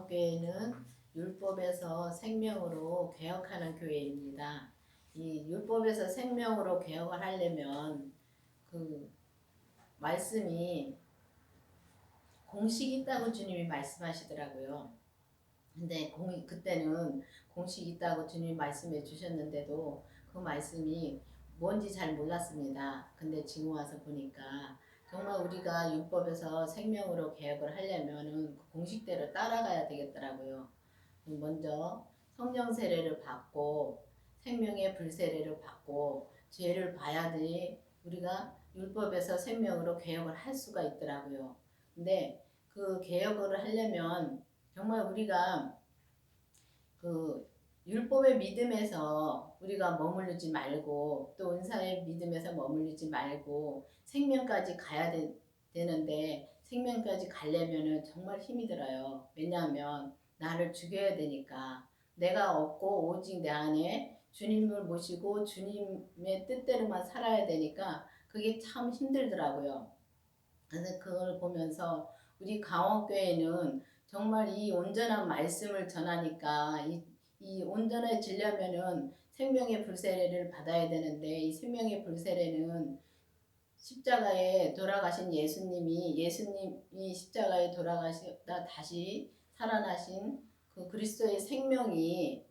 강원교회는 율법에서 생명으로 개혁하는 교회입니다. 이 율법에서 생명으로 개혁을 하려면 그 말씀이 공식이 있다고 주님이 말씀하시더라고요. 근데 공, 그때는 공식 있다고 주님이 말씀해 주셨는데도 그 말씀이 뭔지 잘 몰랐습니다. 근데 지금 와서 보니까 정말 우리가 율법에서 생명으로 개혁을 하려면은 그 공식대로 따라가야 되겠더라고요. 먼저 성령 세례를 받고 생명의 불세례를 받고 죄를 봐야지 우리가 율법에서 생명으로 개혁을 할 수가 있더라고요. 근데 그 개혁을 하려면 정말 우리가 그 율법의 믿음에서 우리가 머무르지 말고 또 은사의 믿음에서 머무르지 말고 생명까지 가야 되, 되는데 생명까지 가려면은 정말 힘이 들어요. 왜냐하면 나를 죽여야 되니까 내가 없고 오직 내 안에 주님을 모시고 주님의 뜻대로만 살아야 되니까 그게 참 힘들더라고요. 그래서 그걸 보면서 우리 강원교회는 정말 이 온전한 말씀을 전하니까 이, 이 온전해지려면은 생명의 불세례를 받아야 되는데 이 생명의 불세례는 십자가에 돌아가신 예수님이 예수님이 십자가에 돌아가셨다 다시 살아나신 그 그리스도의 생명이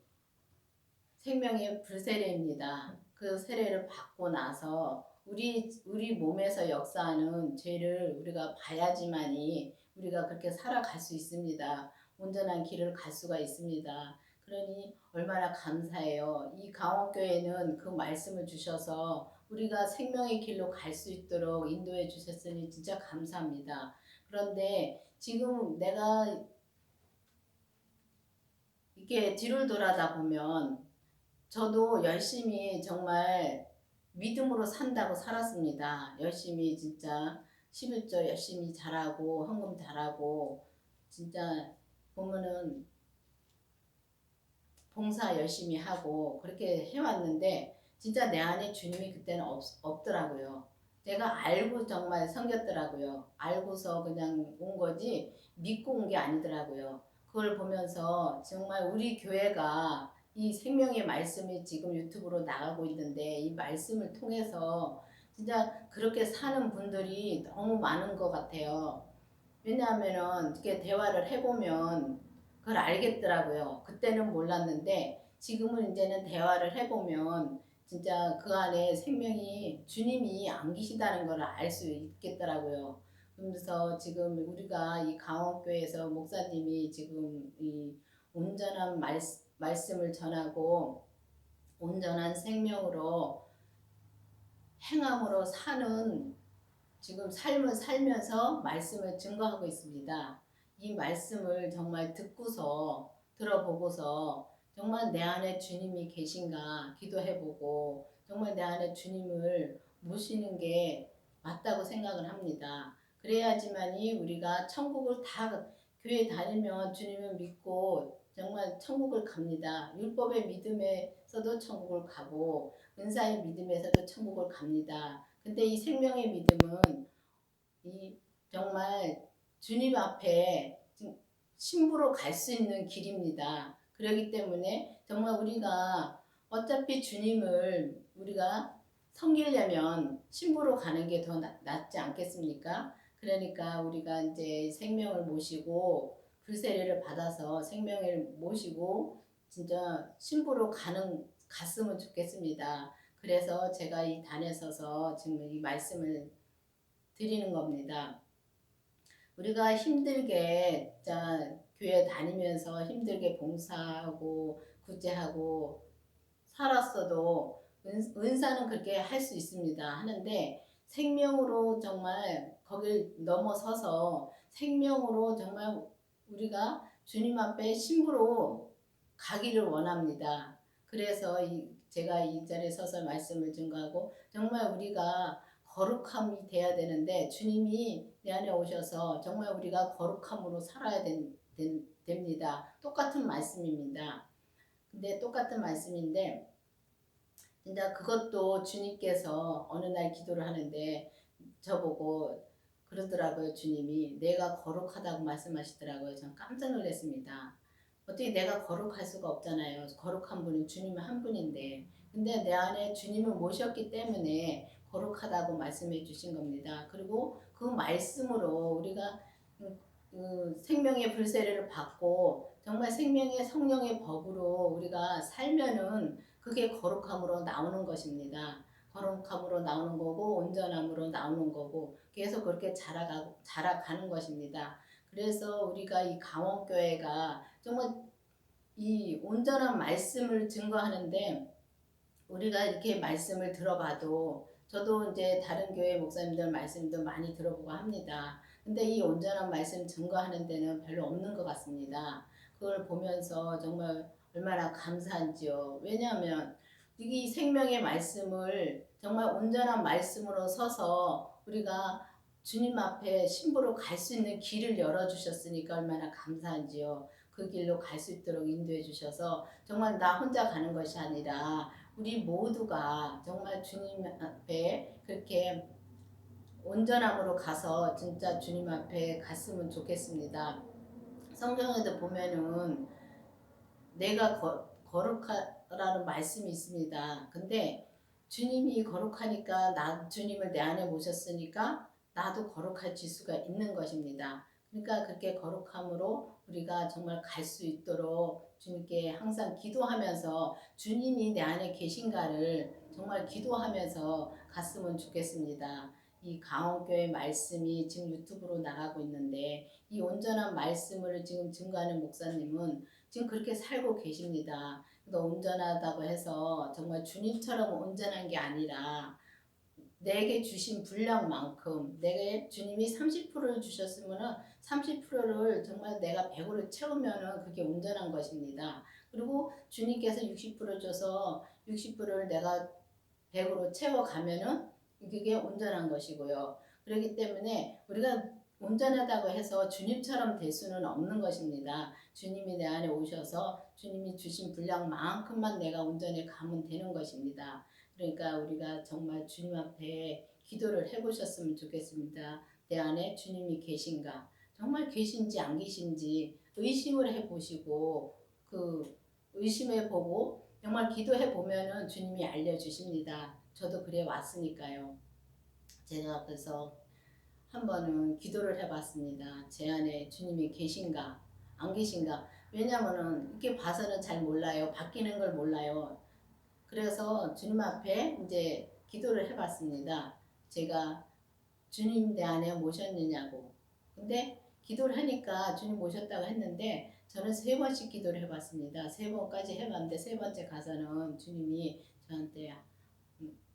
생명의 불세례입니다. 그 세례를 받고 나서 우리 우리 몸에서 역사하는 죄를 우리가 봐야지만이 우리가 그렇게 살아갈 수 있습니다. 온전한 길을 갈 수가 있습니다. 그러니 얼마나 감사해요. 이 강원교회는 그 말씀을 주셔서 우리가 생명의 길로 갈 수 있도록 인도해 주셨으니 진짜 감사합니다. 그런데 지금 내가 이게 뒤를 돌아다 보면 저도 열심히 정말 믿음으로 산다고 살았습니다. 열심히 진짜 11조 열심히 잘하고 헌금 잘하고 진짜 보면은 봉사 열심히 하고 그렇게 해왔는데 진짜 내 안에 주님이 그때는 없, 없더라고요. 제가 알고 정말 섬겼더라고요. 알고서 그냥 온 거지 믿고 온 게 아니더라고요. 그걸 보면서 정말 우리 교회가 이 생명의 말씀이 지금 유튜브로 나가고 있는데 이 말씀을 통해서 진짜 그렇게 사는 분들이 너무 많은 것 같아요. 왜냐하면은 이렇게 대화를 해보면 그걸 알겠더라고요. 그때는 몰랐는데 지금은 이제는 대화를 해보면 진짜 그 안에 생명이 주님이 안 계시다는 걸 알 수 있겠더라고요. 그러면서 지금 우리가 이 강원교회에서 목사님이 지금 이 온전한 말, 말씀을 전하고 온전한 생명으로 행함으로 사는 지금 삶을 살면서 말씀을 증거하고 있습니다. 이 말씀을 정말 듣고서 들어보고서 정말 내 안에 주님이 계신가 기도해보고 정말 내 안에 주님을 모시는 게 맞다고 생각을 합니다. 그래야지만이 우리가 천국을 다 교회 다니면 주님을 믿고 정말 천국을 갑니다. 율법의 믿음에서도 천국을 가고 은사의 믿음에서도 천국을 갑니다. 근데 이 생명의 믿음은 이 정말 주님 앞에 신부로 갈 수 있는 길입니다. 그렇기 때문에 정말 우리가 어차피 주님을 우리가 섬기려면 신부로 가는 게 더 낫지 않겠습니까? 그러니까 우리가 이제 생명을 모시고 불세례를 받아서 생명을 모시고 진짜 신부로 가는 갔으면 좋겠습니다. 그래서 제가 이 단에 서서 지금 이 말씀을 드리는 겁니다. 우리가 힘들게 자 교회 다니면서 힘들게 봉사하고 구제하고 살았어도 은, 사는 그렇게 할 수 있습니다. 하는데 생명으로 정말 거길 넘어서서 생명으로 정말 우리가 주님 앞에 신부로 가기를 원합니다. 그래서 이, 제가 이 자리에 서서 말씀을 증거하고 정말 우리가 거룩함이 돼야 되는데 주님이 내 안에 오셔서 정말 우리가 거룩함으로 살아야 된, 된, 됩니다. 똑같은 말씀입니다. 근데 똑같은 말씀인데 진짜 그것도 주님께서 어느 날 기도를 하는데 저보고 그러더라고요 주님이 내가 거룩하다고 말씀하시더라고요. 전 깜짝 놀랐습니다. 어떻게 내가 거룩할 수가 없잖아요. 거룩한 분은 주님 한 분인데 근데 내 안에 주님을 모셨기 때문에 거룩하다고 말씀해 주신 겁니다. 그리고 그 말씀으로 우리가 음, 그 생명의 불세례를 받고 정말 생명의 성령의 법으로 우리가 살면은 그게 거룩함으로 나오는 것입니다. 거룩함으로 나오는 거고 온전함으로 나오는 거고 계속 그렇게 자라가 자라가는 것입니다. 그래서 우리가 이 강원교회가 정말 이 온전한 말씀을 증거하는데 우리가 이렇게 말씀을 들어봐도 저도 이제 다른 교회 목사님들 말씀도 많이 들어보고 합니다. 근데 이 온전한 말씀 증거하는 데는 별로 없는 것 같습니다. 그걸 보면서 정말 얼마나 감사한지요. 왜냐하면 이 생명의 말씀을 정말 온전한 말씀으로 서서 우리가 주님 앞에 신부로 갈 수 있는 길을 열어주셨으니까 얼마나 감사한지요. 그 길로 갈 수 있도록 인도해 주셔서 정말 나 혼자 가는 것이 아니라 우리 모두가 정말 주님 앞에 그렇게 온전함으로 가서 진짜 주님 앞에 갔으면 좋겠습니다. 성경에도 보면은 내가 거, 거룩하라는 말씀이 있습니다. 근데 주님이 거룩하니까 나 주님을 내 안에 모셨으니까 나도 거룩할 지수가 있는 것입니다. 그러니까 그렇게 거룩함으로 우리가 정말 갈 수 있도록 주님께 항상 기도하면서 주님이 내 안에 계신가를 정말 기도하면서 갔으면 좋겠습니다. 이 강원교회 말씀이 지금 유튜브로 나가고 있는데 이 온전한 말씀을 지금 증거하는 목사님은 지금 그렇게 살고 계십니다. 또 온전하다고 해서 정말 주님처럼 온전한 게 아니라 내게 주신 분량만큼 내게 주님이 30%를 주셨으면은 30%를 정말 내가 100으로 채우면은 그게 온전한 것입니다. 그리고 주님께서 60% 줘서 60%를 내가 100으로 채워 가면은 그게 온전한 것이고요. 그렇기 때문에 우리가 온전하다고 해서 주님처럼 될 수는 없는 것입니다. 주님이 내 안에 오셔서 주님이 주신 분량만큼만 내가 온전히 가면 되는 것입니다. 그러니까 우리가 정말 주님 앞에 기도를 해보셨으면 좋겠습니다. 내 안에 주님이 계신가? 정말 계신지 안 계신지 의심을 해보시고 그 의심해 보고 정말 기도해 보면은 주님이 알려주십니다. 저도 그래 왔으니까요. 제가 그래서 한 번은 기도를 해봤습니다. 제 안에 주님이 계신가 안 계신가? 왜냐면은 이렇게 봐서는 잘 몰라요. 바뀌는 걸 몰라요. 그래서 주님 앞에 이제 기도를 해봤습니다. 제가 주님 내 안에 모셨느냐고. 근데 기도를 하니까 주님 모셨다고 했는데 저는 세 번씩 기도를 해봤습니다. 세 번까지 해봤는데 세 번째 가서는 주님이 저한테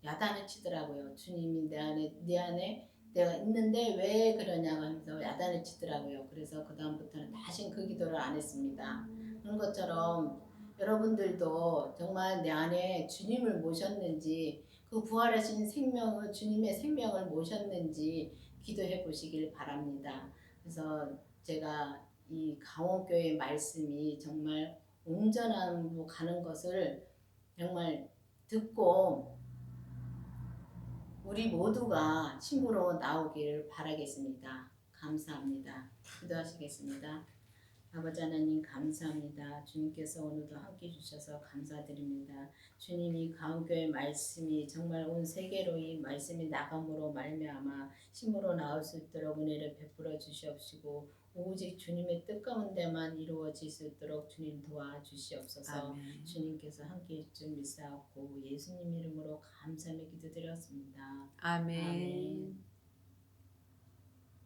야단을 치더라고요. 주님이 내 안에 내 안에 내가 있는데 왜 그러냐고 하면서 야단을 치더라고요. 그래서 그 다음부터는 다시 그 기도를 안 했습니다. 그런 것처럼 여러분들도 정말 내 안에 주님을 모셨는지 그 부활하신 생명을 주님의 생명을 모셨는지 기도해 보시길 바랍니다. 그래서 제가 이 강원교회 말씀이 정말 온전함으로 가는 것을 정말 듣고 우리 모두가 친구로 나오기를 바라겠습니다. 감사합니다. 기도하시겠습니다. 아버지 하나님 감사합니다. 주님께서 오늘도 함께 주셔서 감사드립니다. 주님 이 가운교회 말씀이 정말 온 세계로 이 말씀이 나감으로 말미암아 힘으로 나올 수 있도록 은혜를 베풀어 주시옵시고 오직 주님의 뜻 가운데만 이루어질 수 있도록 주님 도와주시옵소서. 아멘. 주님께서 함께 해줄 줄 믿사옵고 예수님 이름으로 감사하며 기도드렸습니다. 아멘. 아멘.